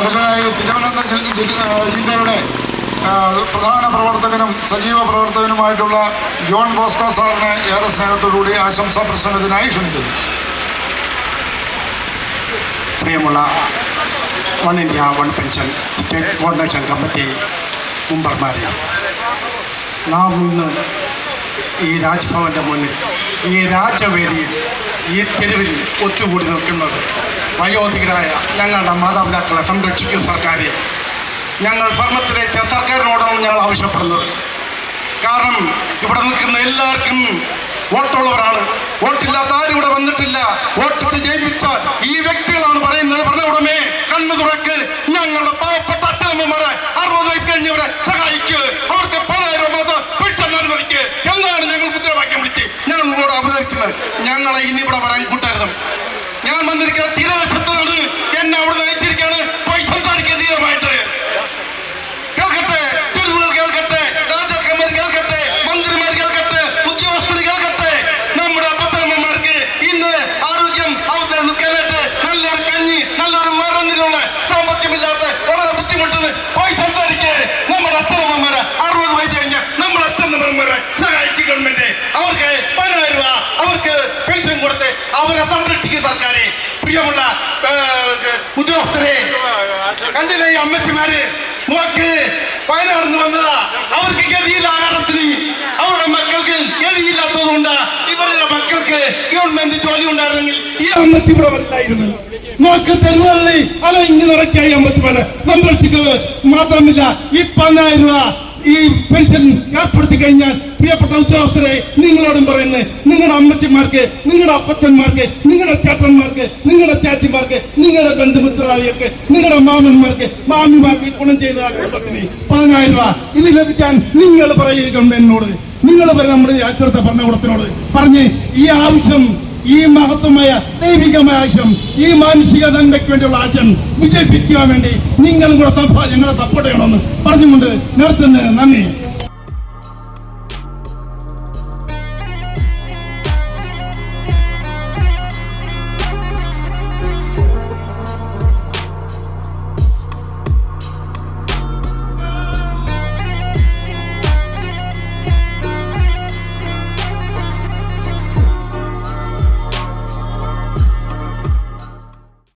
അടുത്തതായി തിരുവനന്തപുരം ജില്ലയുടെ പ്രധാന പ്രവർത്തകനും സജീവ പ്രവർത്തകനുമായിട്ടുള്ള ജോൺ ബോസ്കോ സാറിനെ ഏറെ സ്നേഹത്തോടുകൂടി ആശംസാ പ്രസംഗത്തിനായി ക്ഷണിക്കുന്നു. പ്രിയമുള്ള one India one pension state coordination committee മെമ്പർമാരെ നാം ഇന്ന് ഈ രാജ്ഭവന്റെ മുന്നിൽ ഈ രാജവേദിയിൽ ഈ തെരുവിൽ ഒത്തുകൂടി നിൽക്കുന്നത് വയോധികരായ ഞങ്ങളുടെ മാതാപിതാക്കളെ സംരക്ഷിക്കും സർക്കാർ ഞങ്ങൾ ഭരണത്തിലേക്ക് സർക്കാരിനോടാണ് ഞങ്ങൾ ആവശ്യപ്പെടുന്നത്. കാരണം ഇവിടെ നിൽക്കുന്ന എല്ലാവർക്കും വോട്ടുള്ളവരാണ് വോട്ടില്ലാത്ത ആരും ഇവിടെ വന്നിട്ടില്ല. വോട്ടിട്ട് ജയിപ്പിച്ച ഈ വ്യക്തികളാണ് പറയുന്നത് ഭരണകൂടമേ കണ്ണു തുറക്ക്. ഞങ്ങളുടെ പാവപ്പെട്ട അച്ഛനമ്മമാരെ അറുപത് വയസ്സ് കഴിഞ്ഞവരെ സഹായിക്ക്. അവർക്ക് പതിനായിരം മാസം പെട്ടെന്ന് അനുവദിക്ക്. എന്നാണ് ഞങ്ങൾ മുദ്രാവാക്യം വിളിച്ച്? ഞങ്ങൾ നിങ്ങളോട് അവതരിക്കുന്നത് ഞങ്ങളെ ഇനി ഇവിടെ വരാൻ കൂട്ടരുത്. ഞാൻ വന്നിരിക്കുന്ന തീരദേശത്താണ് എന്നെ അവിടെ നയിച്ചിരിക്കുകയാണ് പ്രിയമുള്ള ഉദ്യോഗസ്ഥരെ കണ്ടില്ലേ ഈ അമ്മച്ചിമാര്? നോക്ക് വയനാട് വന്നതാ. അവർക്ക് ഗതിയില്ല ആഹാരത്തിന് അവരുടെ മക്കൾക്ക് ഗതിയില്ലാത്തതുകൊണ്ട് ഇവരുടെ മക്കൾക്ക് ഗവൺമെന്റ് ജോലി ഉണ്ടായിരുന്നെങ്കിൽ ഈ അമ്മച്ചി ഇവിടെ വരില്ലായിരുന്നു നോക്ക് തെരുവുകളിൽ അലഞ്ഞു നടക്കുക ഈ അമ്മച്ചിമാരെ സംരക്ഷിക്കുന്നത് മാത്രമില്ല ഈ പതിനായിരം രൂപ ഈ പെൻഷൻ ഏർപ്പെടുത്തി കഴിഞ്ഞാൽ പ്രിയപ്പെട്ട ഉദ്യോഗസ്ഥരെ നിങ്ങളോടും പറയുന്നത് നിങ്ങളുടെ അമ്മച്ചിമാർക്ക് നിങ്ങളുടെ അപ്പച്ചന്മാർക്ക് നിങ്ങളുടെ ചേട്ടന്മാർക്ക് നിങ്ങളുടെ ചാച്ചിമാർക്ക് നിങ്ങളുടെ ബന്ധുമിത്രാദികൾക്ക് നിങ്ങളുടെ മാമന്മാർക്ക് മാമിമാർക്ക് ഗുണം ചെയ്ത പതിനായിരം രൂപ. ഇത് ലഭിക്കാൻ നിങ്ങൾ പറയുക ഗവൺമെന്റിനോട്. നിങ്ങൾ പറയും നമ്മുടെ ഈ അച്ചടത്ത ഭരണകൂടത്തിനോട്. പറഞ്ഞ് ഈ ആവശ്യം ഈ മഹത്വമായ ദൈവികമായ ആവശ്യം ഈ മാനുഷിക നന്മയ്ക്ക് വേണ്ടിയുള്ള ആശയം വിജയിപ്പിക്കുവാൻ വേണ്ടി നിങ്ങളും കൂടെ ഞങ്ങളെ സപ്പോർട്ട് ചെയ്യണമെന്ന് പറഞ്ഞുകൊണ്ട് നിർത്തുന്നത് നന്ദി.